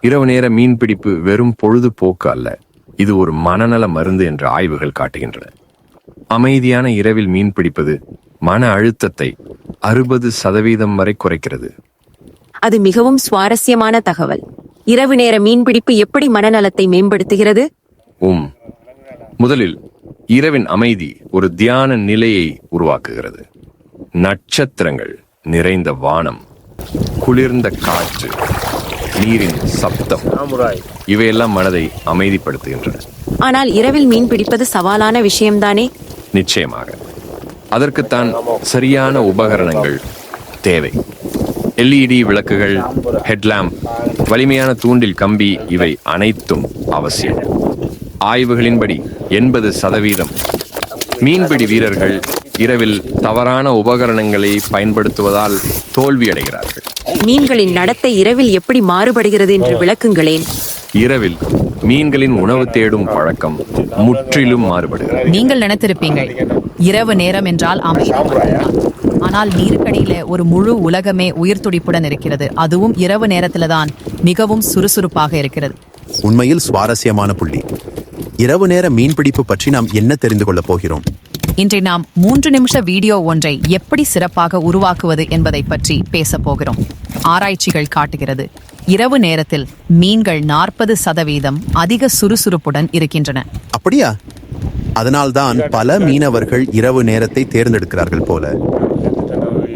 இரவு நேர மீன்பிடிப்பு வெறும் பொழுதுபோக்கு அல்ல. இது ஒரு மனநல மருந்து என்று ஆய்வுகள் காட்டுகின்றன. அமைதியான இரவில் மீன் பிடிப்பது மன அழுத்தத்தை அறுபது சதவீதம் வரை குறைக்கிறது. அது மிகவும் சுவாரஸ்யமான தகவல். இரவு நேர மீன்பிடிப்பு எப்படி மனநலத்தை மேம்படுத்துகிறது? உம். முதலில் இரவின் அமைதி ஒரு தியான நிலையை உருவாக்குகிறது. நட்சத்திரங்கள் நிறைந்த வானம் குளிர்ந்த காற்று நீரின் சப்தம். இவையெல்லாம் மனதை அமைதிப்படுத்துகின்றன. ஆனால் இரவில் மீன் பிடிப்பது சவாலான விஷயம்தானே? நிச்சயமாக. அதற்குத்தான் சரியான உபகரணங்கள் தேவை. எல்இடி விளக்குகள் ஹெட்லாம்ப் வலிமையான தூண்டில் கம்பி இவை அனைத்தும் அவசியம். ஆய்வுகளின்படி எண்பது சதவீதம் மீன்பிடி வீரர்கள் இரவில் தவறான உபகரணங்களை பயன்படுத்துவதால் தோல்வியடைகிறார்கள். மீன்களின் நடத்தை இரவில் எப்படி மாறுபடுகிறது என்று விளக்குங்களேன். இரவில் மீன்களின் உணவு தேடும் பழக்கம் முற்றிலும் மாறுபடுகிறது. நீங்கள் நினைத்திருப்பீங்கள் இரவு நேரம் என்றால் அமைதி. ஆனால் நீருக்கடியில ஒரு முழு உலகமே உயிர் துடிப்புடன் இருக்கிறது. அதுவும் இரவு நேரத்துல தான் மிகவும் சுறுசுறுப்பாக இருக்கிறது. உண்மையில் சுவாரஸ்யமான புள்ளி. இரவு நேர மீன்பிடிப்பு பற்றி நாம் என்ன தெரிந்து கொள்ளப் போகிறோம்? இன்றை நாம் மூன்று நிமிஷ வீடியோ ஒன்றை எப்படி சிறப்பாக உருவாக்குவது என்பதை பற்றி பேசப் போகிறோம். ஆராய்ச்சிகள் காட்டுகிறது. இரவு நேரத்தில் மீன்கள் நாற்பது சதவீதம் அதிக சுறுசுறுப்புடன் இருக்கின்றன. அப்படியா? அதனால்தான் பல மீனவர்கள் இரவு நேரத்தை தேர்ந்தெடுக்கிறார்கள் போல.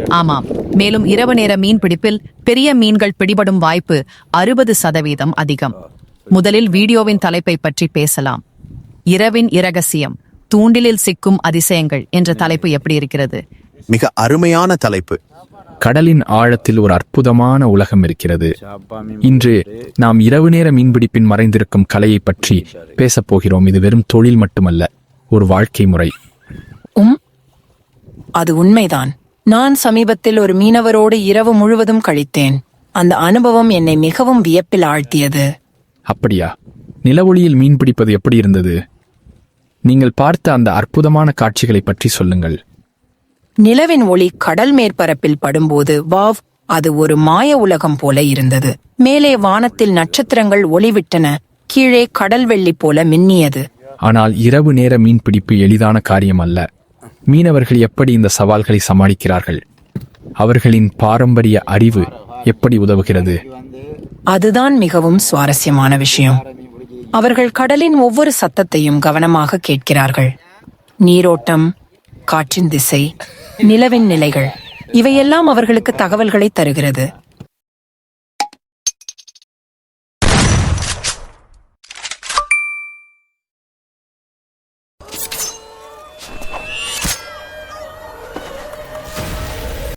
ஆமாம். மேலும் இரவு நேர மீன் பிடிப்பில் பெரிய மீன்கள் பிடிபடும் வாய்ப்பு அறுபது சதவீதம் அதிகம். முதலில் வீடியோவின் தலைப்பை பற்றி பேசலாம். இரவின் இரகசியம். தூண்டிலில் சிக்கும் அதிசயங்கள் என்ற தலைப்பு எப்படி இருக்கிறது? மிக அருமையான தலைப்பு. கடலின் ஆழத்தில் ஒரு அற்புதமான உலகம் இருக்கிறது. இன்று நாம் இரவு நேர மீன்பிடிப்பின் மறைந்திருக்கும் கலையை பற்றி பேசப் போகிறோம். இது வெறும் தொழில் மட்டுமல்ல ஒரு வாழ்க்கை முறை. உம் அது உண்மைதான். நான் சமீபத்தில் ஒரு மீனவரோடு இரவு முழுவதும் கழித்தேன். அந்த அனுபவம் என்னை மிகவும் வியப்பில் ஆழ்த்தியது. அப்படியா? நிலவொளியில் மீன் பிடிப்பது எப்படி இருந்தது? நீங்கள் பார்த்த அந்த அற்புதமான காட்சிகளை பற்றி சொல்லுங்கள். நிலவின் ஒளி கடல் மேற்பரப்பில் படும்போது வாவ் அது ஒரு மாய உலகம் போல இருந்தது. மேலே வானத்தில் நட்சத்திரங்கள் ஒளிவிட்டன கீழே கடல் வெள்ளி போல மின்னியது. ஆனால் இரவு நேர மீன்பிடிப்பு எளிதான காரியம் அல்ல. மீனவர்கள் எப்படி இந்த சவால்களை சமாளிக்கிறார்கள்? அவர்களின் பாரம்பரிய அறிவு எப்படி உதவுகிறது? அதுதான் மிகவும் சுவாரஸ்யமான விஷயம். அவர்கள் கடலின் ஒவ்வொரு சத்தத்தையும் கவனமாக கேட்கிறார்கள். நீரோட்டம் காற்றின் திசை நிலவின் நிலைகள் இவையெல்லாம் அவர்களுக்கு தகவல்களை தருகிறது.